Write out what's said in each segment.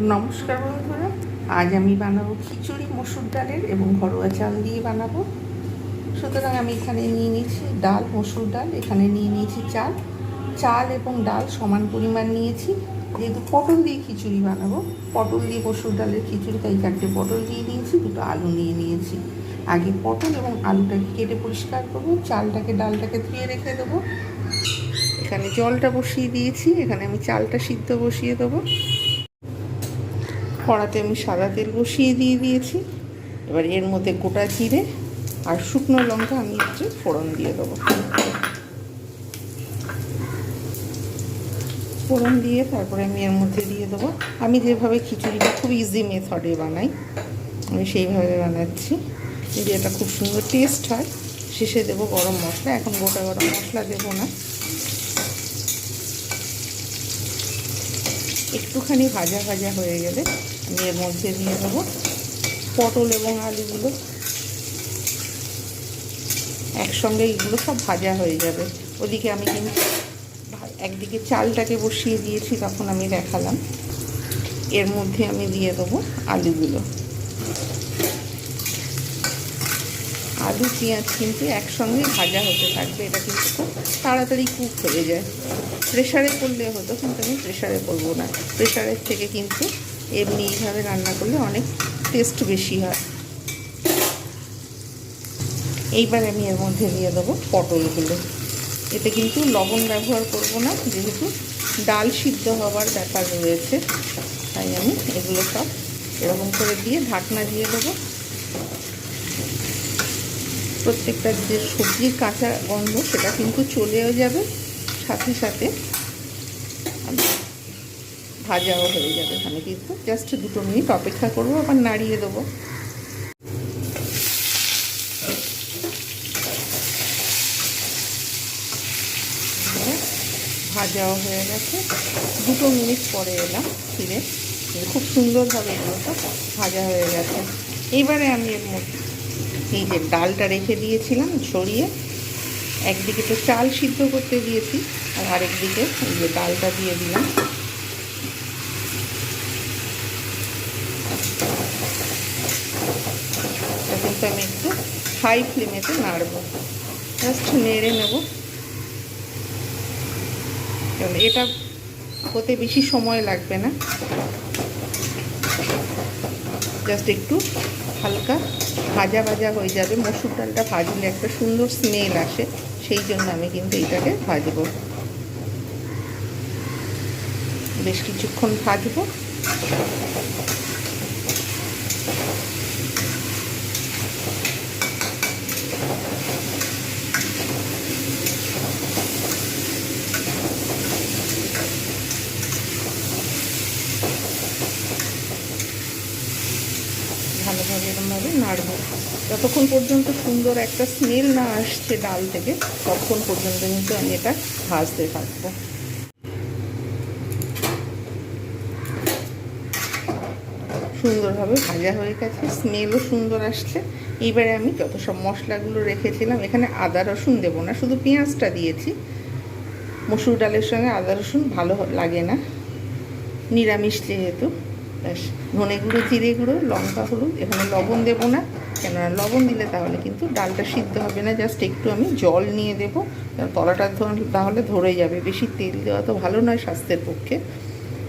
নমস্কার বন্ধুরা। আজ আমি বানাবো খিচুড়ি, মসুর ডালের এবং ঘরোয়া চাল দিয়ে বানাবো। সুতরাং আমি এখানে নিয়ে নিয়েছি ডাল, মসুর ডাল, এখানে নিয়ে নিয়েছি চাল। চাল এবং ডাল সমান পরিমাণ নিয়েছি। যেহেতু পটল দিয়ে খিচুড়ি বানাবো, পটল দিয়ে মসুর ডালের খিচুড়ি, তাই চারটে পটল দিয়ে নিয়েছি, দুটো আলু নিয়ে নিয়েছি। আগে পটল এবং আলুটাকে কেটে পরিষ্কার করব, চালটাকে, ডালটাকে ধুয়ে রেখে দেবো। এখানে জলটা বসিয়ে দিয়েছি, এখানে আমি চালটা সিদ্ধ বসিয়ে দেবো। কড়াতে আমি সাদা তেল বসিয়ে দিয়ে দিয়েছি। এবার এর মধ্যে গোটা জিরে আর শুকনো লঙ্কা আমি একটু ফোড়ন দিয়ে দেবো। ফোড়ন দিয়ে তারপরে আমি এর মধ্যে দিয়ে দেবো। আমি যেভাবে খিচুড়িটা খুব ইজি মেথডে বানাই, আমি সেইভাবে বানাচ্ছি। কিন্তু এটা খুব সুন্দর টেস্ট হয়, শেষে দেবো গরম মশলা। এখন গোটা গরম মশলা দেবো না। একটুখানি ভাজা ভাজা হয়ে গেলে এর মধ্যে দিয়ে দেবো পটল এবং আলুগুলো। একসঙ্গে এগুলো সব ভাজা হয়ে যাবে। ওদিকে আমি কিন্তু একদিকে চালটাকে বসিয়ে দিয়েছি, তখন আমি দেখালাম। এর মধ্যে আমি দিয়ে দেবো আলুগুলো। আলু, পেঁয়াজ কিন্তু একসঙ্গে ভাজা হতে থাকবে, এটা কিন্তু খুব তাড়াতাড়ি কুক হয়ে যায়। প্রেশারে করলে হতো, কিন্তু আমি প্রেশারে করব না। প্রেশারের থেকে কিন্তু এমনি এইভাবে রান্না করলে অনেক টেস্ট বেশি হয়। এইবার আমি এর মধ্যে দিয়ে দেবো পটলগুলো। এতে কিন্তু লবণ ব্যবহার করব না, যেহেতু ডাল সিদ্ধ হওয়ার ব্যাপার রয়েছে, তাই আমি এগুলো সব এরকম করে দিয়ে ঢাকনা দিয়ে দেবো। প্রত্যেকটা যে সবজির কাঁচা গন্ধ, সেটা কিন্তু চলেও যাবে, সাথে সাথে ভাজাও হয়ে যাবে আমি কিন্তু। জাস্ট দুটো মিনিট অপেক্ষা করব, আবার নাড়িয়ে দেবো। ভাজাও হয়ে গেছে। দুটো মিনিট পরে এলাম ফিরে। খুব সুন্দরভাবে এগুলো ভাজা হয়ে গেছে। এইবারে আমি এর এই যে ডালটা রেখে দিয়েছিলাম ছড়িয়ে, একদিকে তো চাল সিদ্ধ করতে দিয়েছি, আর আরেকদিকে এই যে ডালটা দিয়ে দিলাম কিন্তু আমি একটু হাই ফ্লেমেতে নাড়বো। জাস্ট নেড়ে নেব। এটা হতে বেশি সময় লাগবে না। জাস্ট একটু হালকা ভাজা ভাজা হয়ে যাবে। মসুর ডালটা ভাজলে একটা সুন্দর স্মেল আসে। সেই জন্য আমি কিন্তু এইটাকে ভাজবো। বেশ কিছুক্ষণ ভাজবো। ভালোভাবে এরমভাবে নাড়বো। যতক্ষণ পর্যন্ত সুন্দর একটা স্মেল না আসছে ডাল থেকে, ততক্ষণ পর্যন্ত কিন্তু আমি এটা ভাজতে থাকব। সুন্দরভাবে ভাজা হয়ে গেছে স্মেলও সুন্দর আসছে। এইবারে আমি যত সব মশলাগুলো রেখেছিলাম, এখানে আদা রসুন দেবো না, শুধু পেঁয়াজটা দিয়েছি। মসুর ডালের সঙ্গে আদা রসুন ভালো লাগে না, নিরামিষ যেহেতু। ব্যাস ধনে গুঁড়ো, জিরে গুঁড়ো, লঙ্কা হলুদ, এখানে লবণ দেবো না, কেননা লবণ দিলে তাহলে কিন্তু ডালটা সিদ্ধ হবে না, জাস্ট একটু আমি জল নিয়ে দেবো তলাটা তাহলে ধরে যাবে, বেশি তেল দেওয়া তো ভালো নয় স্বাস্থ্যের পক্ষে,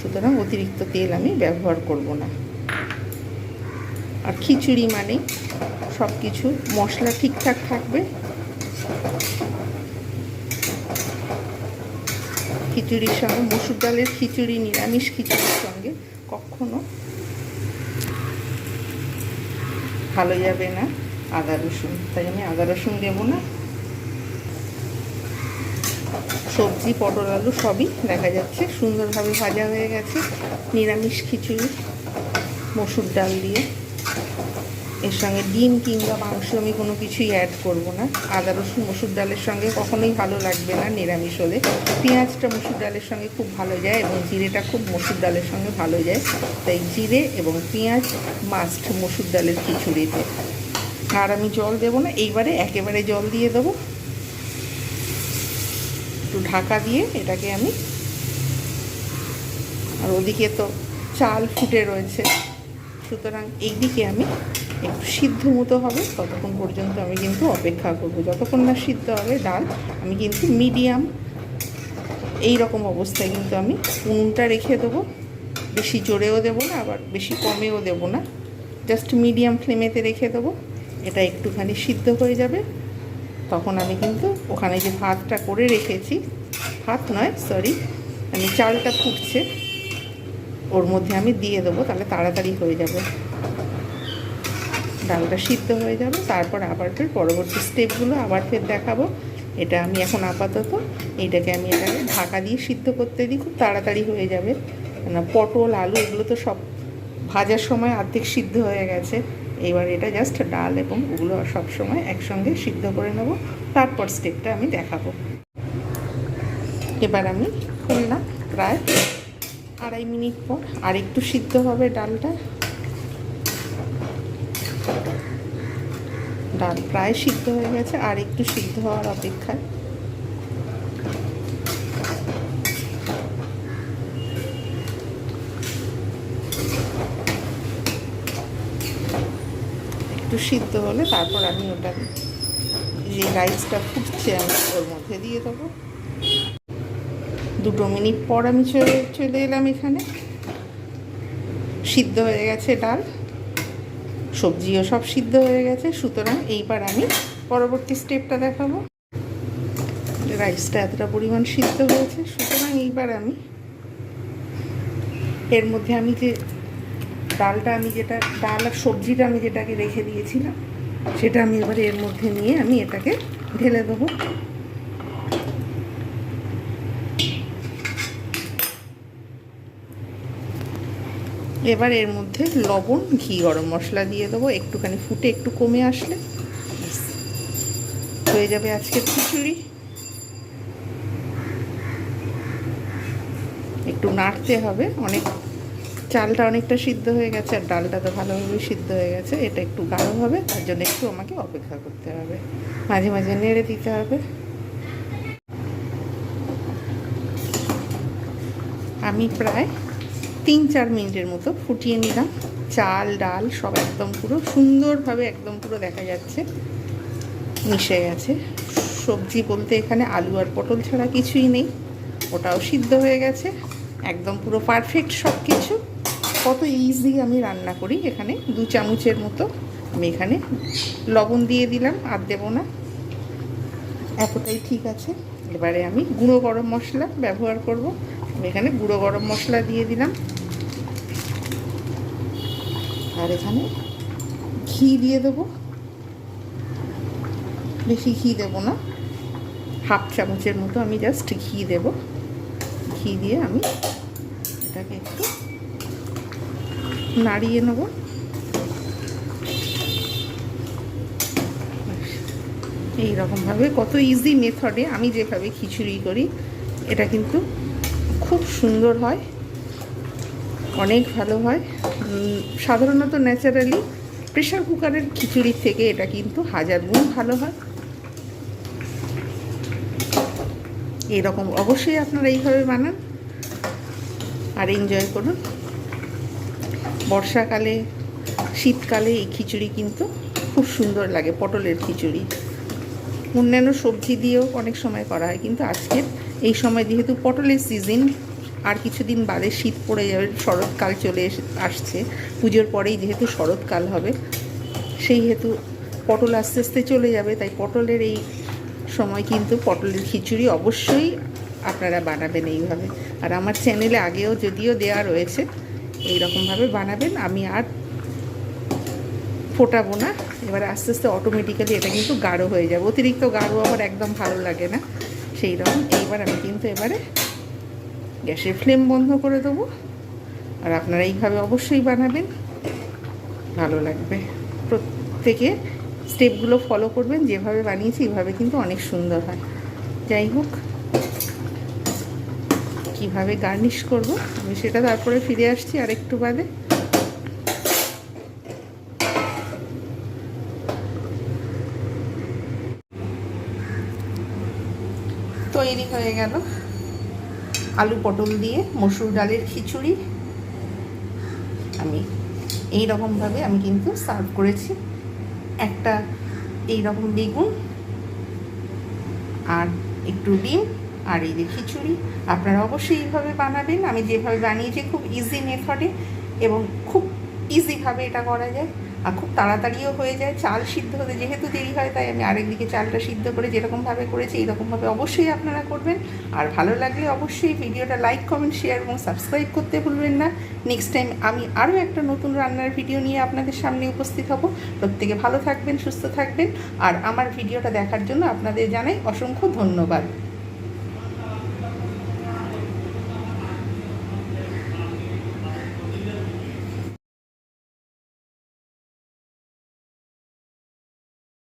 সুতরাং অতিরিক্ত তেল আমি ব্যবহার করব না। আর খিচুড়ি মানে সব কিছু মশলা ঠিকঠাক থাকবে? খিচুড়ির সঙ্গে, মসুর ডালের খিচুড়ি, নিরামিষ খিচুড়ির সঙ্গে কখনো ভালো যাবে না, আদা রসুন। তাই আমি আদা রসুন দেবো না। সবজি, পটল, আলু সবই দেখা যাচ্ছে। সুন্দরভাবে ভাজা হয়ে গেছে। নিরামিষ খিচুড়ি, মসুর ডাল দিয়ে। এর সঙ্গে ডিম, কিংবা মাংস আমি কোনো কিছুই অ্যাড করব না। আদা, রসুন, মসুর ডালের সঙ্গে কখনোই ভালো লাগবে না নিরামিষ হলে। পেঁয়াজটা মসুর ডালের সঙ্গে খুব ভালো যায় এবং জিরেটা খুব মসুর ডালের সঙ্গে ভালো যায়। তাই জিরে এবং পেঁয়াজ মাস্ট মসুর ডালের খিচুড়িতে। আর আমি জল দেবো না, এইবারে একেবারে জল দিয়ে দেবো। একটু ঢাকা দিয়ে এটাকে আমি আর ওদিকে তো চাল ফুটে রয়েছে। সুতরাং এই দিকে আমি একটু সিদ্ধ মতো হবে, ততক্ষণ পর্যন্ত আমি কিন্তু অপেক্ষা করব। যতক্ষণ না সিদ্ধ হবে ডাল, আমি কিন্তু মিডিয়াম এই রকম অবস্থায় কিন্তু আমি উনুনটা রেখে দেবো। বেশি জোরেও দেবো না, আবার বেশি কমেও দেবো না। জাস্ট মিডিয়াম ফ্লেমেতে রেখে দেবো। এটা একটুখানি সিদ্ধ হয়ে যাবে। তখন আমি কিন্তু ওখানে যে ভাতটা করে রেখেছি, ভাত নয় সরি আমি চালটা ফুটছে ওর মধ্যে আমি দিয়ে দেবো, তাহলে তাড়াতাড়ি হয়ে যাবে। ডালটা সিদ্ধ হয়ে যাবে, তারপর আবার ফের পরবর্তী স্টেপগুলো আবার ফের দেখাবো। এটা আমি এখন আপাতত এইটাকে আমি এটাকে ঢাকা দিয়ে সিদ্ধ করতে দিই, খুব তাড়াতাড়ি হয়ে যাবে। না পটল, আলু এগুলো তো সব ভাজার সময় অর্ধেক সিদ্ধ হয়ে গেছে। এবার এটা জাস্ট ডাল এবং ওগুলো সব সময় একসঙ্গে সিদ্ধ করে নেব। তারপর স্টেপটা আমি দেখাবো। এবার আমি খুললাম প্রায় আড়াই মিনিট পর, আর একটু সিদ্ধ হবে ডালটা। ডাল প্রায় সিদ্ধ হয়ে গেছে, আর একটু সিদ্ধ হওয়ার অপেক্ষায়। একটু সিদ্ধ হলে তারপর আমি ওটা, যে রাইসটা ফুটছে, আমি ওর মধ্যে দিয়ে দেবো। দুটো মিনিট পর আমি চলে চলে এলাম এখানে। সিদ্ধ হয়ে গেছে ডাল। সবজিও সব সিদ্ধ হয়ে গেছে, সুতরাং এইবার আমি পরবর্তী স্টেপটা দেখাবো। রাইসটা এতটা পরিমাণ সিদ্ধ হয়েছে, সুতরাং এইবার আমি এর মধ্যে আমি যে ডালটা আমি যেটা, ডাল আর সবজিটা আমি যেটাকে রেখে দিয়েছিলাম, সেটা আমি এবারে এর মধ্যে নিয়ে আমি এটাকে ঢেলে দেবো। এবার এর মধ্যে লবণ, ঘি, গরম মশলা দিয়ে দেবো। একটুখানি ফুটে একটু কমে আসলে হয়ে যাবে আজকের খিচুড়ি। একটু নাড়তে হবে। অনেক চালটা অনেকটা সিদ্ধ হয়ে গেছে, আর ডালটা তো ভালোভাবে সিদ্ধ হয়ে গেছে। এটা একটু গাঢ় হবে, তার জন্য একটু আমাকে অপেক্ষা করতে হবে। মাঝে মাঝে নেড়ে দিতে হবে। আমি প্রায় তিন চার মিনিটের মতো ফুটিয়ে নিলাম। চাল, ডাল সব একদম পুরো সুন্দরভাবে একদম পুরো দেখা যাচ্ছে। মিশে গেছে। সবজি বলতে এখানে আলু আর পটল ছাড়া কিছুই নেই। ওটাও সিদ্ধ হয়ে গেছে। একদম পুরো পারফেক্ট সব কিছু কত ইজি আমি রান্না করি। এখানে দু চামচের মতো আমি এখানে লবণ দিয়ে দিলাম আর দেবো না। এতটাই ঠিক আছে। এবারে আমি গুঁড়ো গরম মশলা ব্যবহার করব। এখানে গুঁড়ো গরম মশলা দিয়ে দিলাম। আর এখানে ঘি দিয়ে দেবো। বেশি ঘি দেবো না। হাফ চামচের মতো আমি জাস্ট ঘি দেব। ঘি দিয়ে আমি এটাকে একটু নাড়িয়ে নেব। এই রকমভাবে কত ইজি মেথডে আমি যেভাবে খিচুড়ি করি, এটা কিন্তু খুব সুন্দর হয়। অনেক ভালো হয়। সাধারণত ন্যাচারালি প্রেশার কুকারের খিচুড়ির থেকে এটা কিন্তু হাজার গুণ ভালো হয়। এরকম অবশ্যই আপনারা এইভাবে বানান আর এনজয় করুন। বর্ষাকালে, শীতকালে এই খিচুড়ি কিন্তু খুব সুন্দর লাগে, পটলের খিচুড়ি। অন্যান্য সবজি দিয়েও অনেক সময় করা হয়, কিন্তু আজকের এই সময় যেহেতু পটলের সিজন আর কিছুদিন বাদে শীত পড়ে যাবে, শরৎকাল চলে আসছে, পুজোর পরেই যেহেতু শরৎকাল হবে, সেই হেতু পটল আস্তে আস্তে চলে যাবে, তাই পটলের এই সময় কিন্তু পটলের খিচুড়ি অবশ্যই আপনারা বানাবেন এইভাবে। আর আমার চ্যানেলে আগেও যদিও দেওয়া রয়েছে এই রকমভাবে বানাবেন, আমি আর ফোটাবো না। এবার আস্তে আস্তে অটোমেটিক্যালি এটা কিন্তু গাঢ় হয়ে যাবে। অতিরিক্ত গাঢ় আমার একদম ভালো লাগে না। সেই রকম এইবার আমি কিন্তু এবারে গ্যাসের ফ্লেম বন্ধ করে দেবো। আর আপনারা এইভাবে অবশ্যই বানাবেন। ভালো লাগবে। প্রত্যেকে স্টেপগুলো ফলো করবেন। যেভাবে বানিয়েছি, এইভাবে কিন্তু অনেক সুন্দর হয়। যাই হোক, কীভাবে গার্নিশ করব আমি সেটা তারপরে ফিরে আসছি আর একটু বাদে। তৈরি হয়ে গেল। আলু পটল দিয়ে, মসুর ডালের খিচুড়ি। আমি এই রকমভাবে আমি কিন্তু সার্ভ করেছি। একটা এই রকম বেগুন আর একটু ডিম আর এই যে খিচুড়ি। আপনারা অবশ্যই এইভাবে বানাবেন। আমি যেভাবে বানিয়েছি, খুব ইজি মেথডে এবং খুব ইজিভাবে এটা করা যায়। আর খুব তাড়াতাড়িও হয়ে যায়। চাল সিদ্ধ হতে যেহেতু দেরি হয়, তাই আমি আরেকদিকে চালটা সিদ্ধ করে যেরকমভাবে করেছি, এইরকমভাবে অবশ্যই আপনারা করবেন। আর ভালো লাগলে অবশ্যই ভিডিওটা লাইক, কমেন্ট, শেয়ার এবং সাবস্ক্রাইব করতে ভুলবেন না। নেক্সট টাইম আমি আরও একটা নতুন রান্নার ভিডিও নিয়ে আপনাদের সামনে উপস্থিত হব। প্রত্যেকে ভালো থাকবেন, সুস্থ থাকবেন। আর আমার ভিডিওটা দেখার জন্য আপনাদের জানাই অসংখ্য ধন্যবাদ।